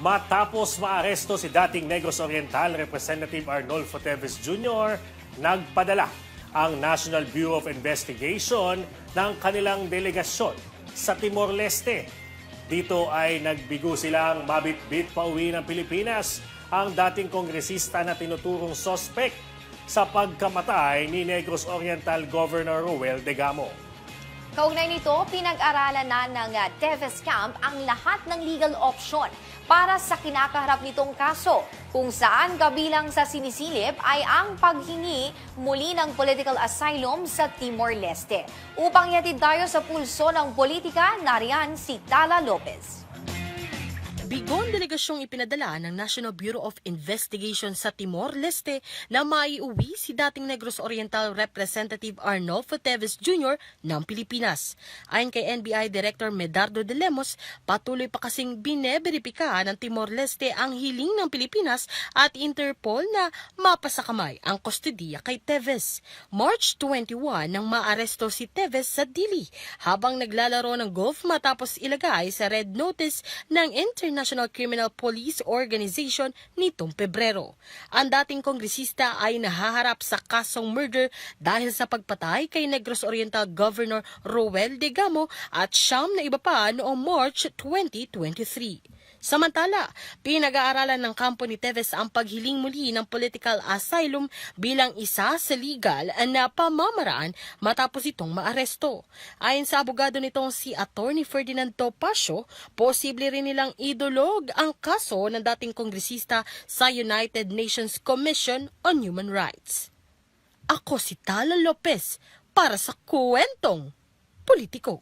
Matapos maaresto si dating Negros Oriental Representative Arnolfo Teves Jr., nagpadala ang National Bureau of Investigation ng kanilang delegasyon sa Timor-Leste. Dito ay nagbigo silang mabit-bit pauwi ng Pilipinas ang dating kongresista na tinuturong sospek sa pagkamatay ni Negros Oriental Governor Ruel Degamo. Kaugnay nito, pinag-aralan na ng Teves Camp ang lahat ng legal option para sa kinakaharap nitong kaso, kung saan kabilang sa sinisilip ay ang paghingi muli ng political asylum sa Timor-Leste. Upang yatid tayo sa pulso ng politika, nariyan si Tala Lopez. Bigon delegasyong ipinadala ng National Bureau of Investigation sa Timor-Leste na maiuwi si dating Negros Oriental Representative Arnolfo Teves Jr. ng Pilipinas. Ayon kay NBI Director Medardo de Lemos, patuloy pa kasing bineberipika ng Timor-Leste ang hiling ng Pilipinas at Interpol na mapasakamay ang kustodiya kay Teves. March 21 nang maaresto si Teves sa Dili habang naglalaro ng golf matapos ilagay sa red notice ng International Criminal Police Organization nitong Pebrero. Ang dating kongresista ay nahaharap sa kasong murder dahil sa pagpatay kay Negros Oriental Governor Roel Degamo at siyam na iba pa noong March 2023. Samantala, pinag-aaralan ng kampo ni Teves ang paghiling muli ng political asylum bilang isa sa legal na pamamaraan matapos itong maaresto. Ayon sa abogado nitong si Attorney Ferdinand Topacio, posible rin nilang idulog ang kaso ng dating kongresista sa United Nations Commission on Human Rights. Ako si Tala Lopez para sa kwentong politiko.